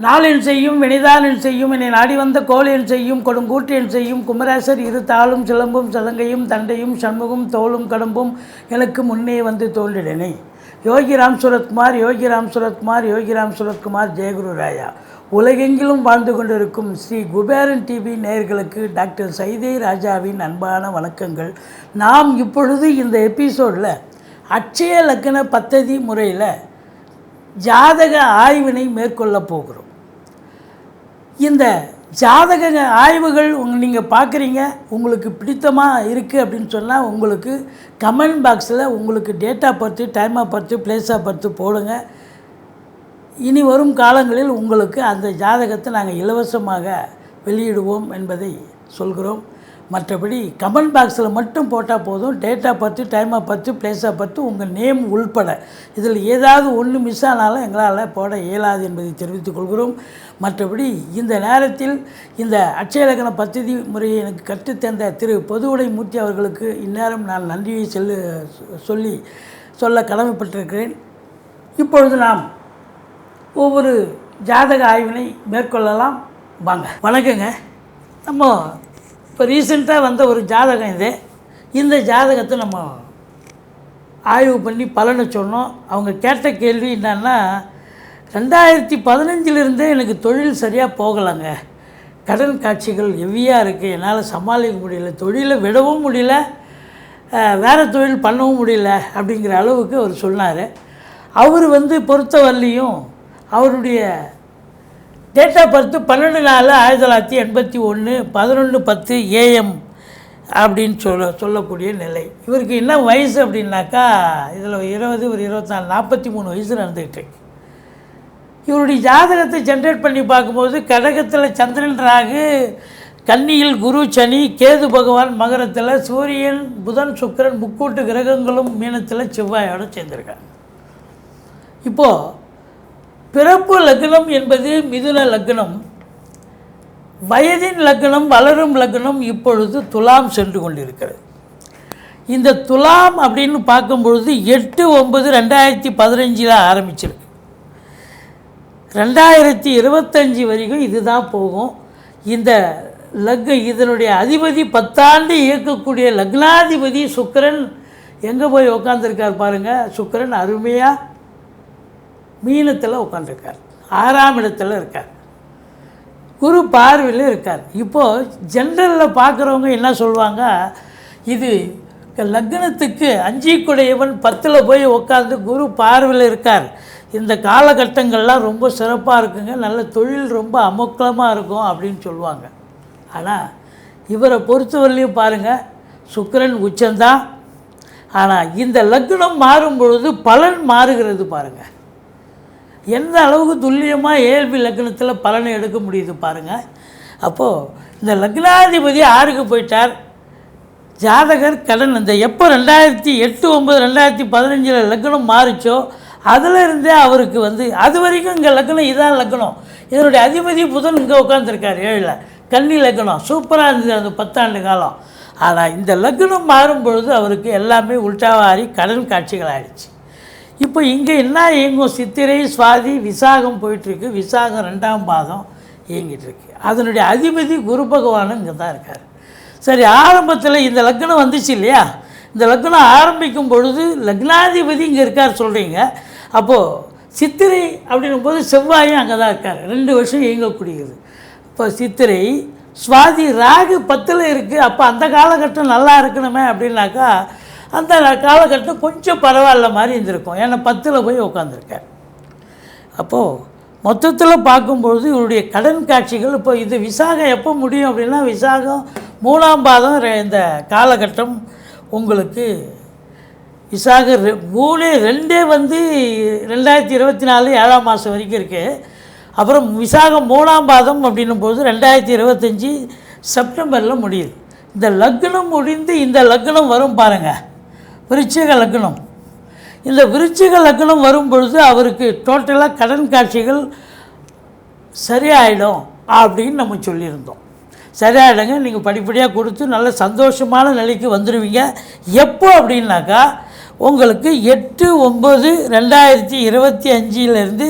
நாளின் செய்யும் வினிதானின் செய்யும் என்னை நாடி வந்த கோலின் செய்யும் கொடுங்கூற்றியன் செய்யும் குமரேசர் இரு தாளும் சிலம்பும் சலங்கையும் தண்டையும் சண்முகம் தோளும் கடம்பும் எனக்கு முன்னே வந்து தோன்றிடனே யோகிராம் சுரத்குமார் யோகிராம் சுரத்குமார் யோகிராம் சுரத்குமார் ஜெயகுரு ராயா. உலகெங்கிலும் வாழ்ந்து கொண்டிருக்கும் ஸ்ரீ குபேரன் டிவி நேயர்களுக்கு டாக்டர் சைதே ராஜாவின் அன்பான வணக்கங்கள். நாம் இப்பொழுது இந்த எபிசோடில் அட்சய லக்கண பத்ததி முறையில் ஜாதக ஆய்வினை மேற்கொள்ளப் போகிறோம். இந்த ஜாதக ஆய்வுகள் உங் நீங்கள் பார்க்குறீங்க உங்களுக்கு பிடித்தமாக இருக்குது அப்படின்னு சொன்னால் உங்களுக்கு கமெண்ட் பாக்ஸில் உங்களுக்கு டேட்டா பார்த்து டைமாக பார்த்து பிளேஸாக பார்த்து போடுங்கள் இனி வரும் காலங்களில் உங்களுக்கு அந்த ஜாதகத்தை நாங்கள் இலவசமாக வெளியிடுவோம் என்பதை சொல்கிறோம். மற்றபடி கமெண்ட் பாக்ஸில் மட்டும் போட்டால் போதும். டேட்டா பற்றி டைமாக பற்றி பிளேஸாக பற்றி உங்கள் நேம் உள்பட. இதில் ஏதாவது ஒன்று மிஸ் ஆனாலும் எங்களால் போட இயலாது என்பதை தெரிவித்துக் கொள்கிறோம். மற்றபடி இந்த நேரத்தில் இந்த அட்சயலக்கண பத்ததி முறையை எனக்கு கற்றுத்தந்த திரு பொதுவுடை மூர்த்தி அவர்களுக்கு இந்நேரம் நான் நன்றியை செல்லு சொல்லி சொல்ல கடமைப்பட்டிருக்கிறேன். இப்பொழுது நாம் ஒவ்வொரு ஜாதக ஆய்வினை மேற்கொள்ளலாம். வாங்க. வணக்கங்க. நம்ம இப்போ ரீசெண்டாக வந்த ஒரு ஜாதகம் இது. இந்த ஜாதகத்தை நம்ம ஆய்வு பண்ணி பலனை சொன்னோம். அவங்க கேட்ட கேள்வி என்னன்னா ரெண்டாயிரத்தி பதினஞ்சிலிருந்தே எனக்கு தொழில் சரியாக போகலைங்க. கடன் காட்சிகள் ஹெவியாக இருக்குது என்னால் சமாளிக்க முடியல. தொழிலை விடவும் முடியல. வேறு தொழில் பண்ணவும் முடியல. அப்படிங்கிற அளவுக்கு அவர் சொன்னார். அவர் வந்து பொறுத்தவரையிலையும் அவருடைய டேட் ஆஃப் பர்த்து பன்னெண்டு நாலு ஆயிரத்தி தொள்ளாயிரத்தி எண்பத்தி ஒன்று பதினொன்று பத்து ஏஎம் அப்படின்னு சொல்ல சொல்லக்கூடிய நிலை. இவருக்கு என்ன வயசு அப்படின்னாக்கா இதில் இருபது ஒரு இருபத்தாலு நாற்பத்தி மூணு வயசு நடந்துக்கிட்டு இவருடைய ஜாதகத்தை ஜென்ரேட் பண்ணி பார்க்கும்போது கடகத்தில் சந்திரன் ராகு கன்னியில் குரு சனி கேது பகவான் மகரத்தில் சூரியன் புதன் சுக்கிரன் முக்கூட்டு கிரகங்களும் மீனத்தில் செவ்வாயோட சேர்ந்திருக்காங்க. இப்போது பிறப்பு லக்னம் என்பது மிதுன லக்னம். வயதின் லக்னம் வளரும் லக்னம் இப்பொழுது துலாம் சென்று கொண்டிருக்கிறது. இந்த துலாம் அப்படின்னு பார்க்கும்பொழுது எட்டு ஒன்பது ரெண்டாயிரத்தி பதினஞ்சில் ஆரம்பிச்சிருக்கு. ரெண்டாயிரத்தி இருபத்தஞ்சி வரைக்கும் இதுதான் போகும். இந்த லக் இதனுடைய அதிபதி பத்தாண்டு இயக்கக்கூடிய லக்னாதிபதி சுக்கரன் எங்கே போய் உக்காந்துருக்கார் பாருங்கள் சுக்கரன் அருமையாக மீனத்தில் உட்காந்துருக்கார் ஆறாம் இடத்துல இருக்கார். குரு பார்வையில் இருக்கார். இப்போது ஜென்ரலில் பார்க்குறவங்க என்ன சொல்லுவாங்க? இது லக்னத்துக்கு அஞ்சிக்குடையவன் பத்தில் போய் உட்காந்து குரு பார்வையில் இருக்கார். இந்த காலகட்டங்கள்லாம் ரொம்ப சிறப்பாக இருக்குங்க. நல்ல தொழில் ரொம்ப அமுக்கலமாக இருக்கும் அப்படின்னு சொல்லுவாங்க. ஆனால் இவரை பொறுத்தவரையிலையும் பாருங்கள் சுக்கரன் உச்சந்தான் ஆனால் இந்த லக்னம் மாறும் பொழுது பலன் மாறுகிறது பாருங்கள் எந்த அளவுக்கு துல்லியமாக ஏஎல்பி லக்னத்தில் பலனை எடுக்க முடியுது பாருங்கள் அப்போது இந்த லக்னாதிபதி ஆறுக்கு போயிட்டார். ஜாதகர் கடன் இந்த எப்போ ரெண்டாயிரத்தி எட்டு ஒம்பது ரெண்டாயிரத்தி பதினஞ்சில் லக்னம் மாறிச்சோ அதிலிருந்தே அவருக்கு வந்து அது வரைக்கும் இங்கே லக்னம் இதான் லக்னம். இதனுடைய அதிபதி புதன் இங்கே உட்காந்துருக்கார் ஏழில். கன்னி லக்னம் சூப்பராக இருந்தது அந்த பத்தாண்டு காலம். ஆனால் இந்த லக்னம் மாறும் பொழுது அவருக்கு எல்லாமே உள்டாவாரி கடன் காட்சிகள் ஆயிடுச்சு. இப்போ இங்கே என்ன இயங்கும்? சித்திரை சுவாதி விசாகம் போயிட்டுருக்கு. விசாகம் ரெண்டாம் பாதம் இயங்கிட்டுருக்கு. அதனுடைய அதிபதி குரு பகவானும் இங்கே தான் இருக்கார். சரி ஆரம்பத்தில் இந்த லக்னம் வந்துச்சு இல்லையா? இந்த லக்னம் ஆரம்பிக்கும் பொழுது லக்னாதிபதி இங்கே இருக்கார் சொல்கிறீங்க அப்போது சித்திரை அப்படின்னும் போது செவ்வாயும் அங்கே தான் இருக்கார். ரெண்டு வருஷம் இயங்கக்கூடியது. இப்போ சித்திரை சுவாதி ராகு பத்தில் இருக்குது அப்போ அந்த காலகட்டம் நல்லா இருக்கணுமே அப்படின்னாக்கா அந்த காலகட்டம் கொஞ்சம் பரவாயில்ல மாதிரி இருந்திருக்கும். ஏன்னா பத்தில் போய் உட்காந்துருக்கேன் அப்போது மொத்தத்தில் பார்க்கும்பொழுது இவருடைய கடன் காட்சிகள் இப்போ இது விசாகம் எப்போ முடியும் அப்படின்னா விசாகம் மூணாம் பாதம் ரெ- இந்த காலகட்டம் உங்களுக்கு விசாக ரெ மூணே ரெண்டே வந்து ரெண்டாயிரத்தி இருபத்தி நாலு ஏழாம் மாதம் வரைக்கும் இருக்குது அப்புறம் விசாகம் மூணாம் பாதம் அப்படின்னும் போது ரெண்டாயிரத்தி இருபத்தஞ்சி செப்டம்பரில் முடியுது. இந்த லக்னம் முடிந்து இந்த லக்னம் வரும் பாருங்கள் விருச்சிக லக்னம் இந்த விருச்சிக லக்னம் வரும் பொழுது அவருக்கு டோட்டலாக கடன் காட்சிகள் சரியாயிடும் அப்படின்னு நம்ம சொல்லியிருந்தோம். சரியாயிடுங்க நீங்கள் படிப்படியாக கொடுத்து நல்ல சந்தோஷமான நிலைக்கு வந்துடுவீங்க எப்போ அப்படின்னாக்கா உங்களுக்கு எட்டு ஒம்பது ரெண்டாயிரத்தி இருபத்தி அஞ்சிலேருந்து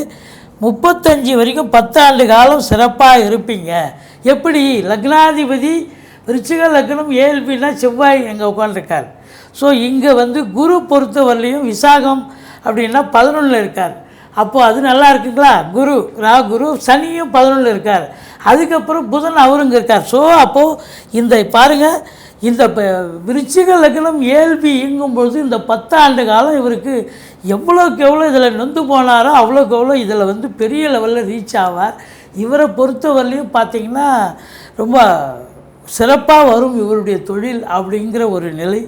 முப்பத்தஞ்சு வரைக்கும் பத்தாண்டு காலம் சிறப்பாக இருப்பீங்க. எப்படி? லக்னாதிபதி ரிச்சிக லக்னம் ஏஎல்பின்னா செவ்வாய் எங்கே உட்காந்துருக்கார் ஸோ இங்கே வந்து குரு பொறுத்தவரையிலையும் விசாகம் அப்படின்னா பதினொன்றில் இருக்கார். அப்போது அது நல்லா இருக்குங்களா? குரு ரா குரு சனியும் பதினொன்றில் இருக்கார். அதுக்கப்புறம் புதன் அவருங்க இருக்கார். ஸோ அப்போது இந்த பாருங்கள் இந்த விருச்சிக லக்னம் ஏல்பி இயங்கும்பொழுது இந்த பத்தாண்டு காலம் இவருக்கு எவ்வளோக்கு எவ்வளோ இதில் நொந்து போனாரோ அவ்வளோக்கு எவ்வளோ இதில் வந்து பெரிய லெவலில் ரீச் ஆவார். இவரை பொறுத்தவரையிலையும் பார்த்தீங்கன்னா ரொம்ப சிறப்பாக வரும் இவருடைய தொழில் அப்படிங்கிற ஒரு நிலை.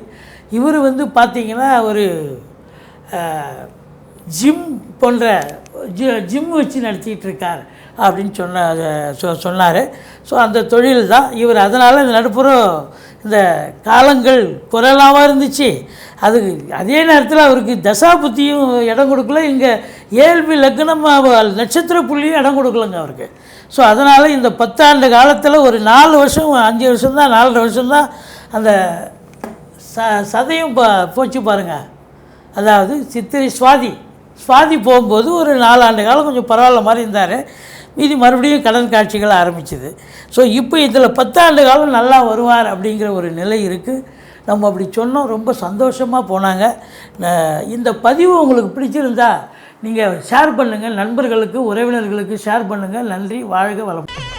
இவர் வந்து பார்த்திங்கன்னா ஒரு ஜிம் போன்ற ஜி ஜிம் வச்சு நடத்திட்டு இருக்கார் அப்படின்னு சொன்ன சொ சொன்னார். ஸோ அந்த தொழில் தான் இவர். அதனால் இந்த நடுப்புறம் இந்த காலங்கள் குரலாக இருந்துச்சு. அது அதே நேரத்தில் அவருக்கு தசா புத்தியும் இடம் கொடுக்கல. இங்கே ஏழ்வி லக்னம் நட்சத்திர புள்ளியும் இடம் கொடுக்கலங்க அவருக்கு. ஸோ அதனால் இந்த பத்தாண்டு காலத்தில் ஒரு நாலு வருஷம் அஞ்சு வருஷம் தான் நாலரை வருஷம்தான் அந்த ச சதையும் ப போச்சு பாருங்கள் அதாவது சித்திரை சுவாதி. சுவாதி போகும்போது ஒரு நாலாண்டு காலம் கொஞ்சம் பரவாயில்ல மாதிரி இருந்தார். மீதி மறுபடியும் கடன் காட்சிகள் ஆரம்பிச்சுது. ஸோ இப்போ இதில் பத்தாண்டு காலம் நல்லா வருவார் அப்படிங்கிற ஒரு நிலை இருக்குது நம்ம அப்படி சொன்னோம். ரொம்ப சந்தோஷமாக போனாங்க. இந்த பதிவு உங்களுக்கு பிடிச்சிருந்தா நீங்கள் ஷேர் பண்ணுங்கள் நண்பர்களுக்கு உறவினர்களுக்கு ஷேர் பண்ணுங்கள் நன்றி. வாழ்க வளம்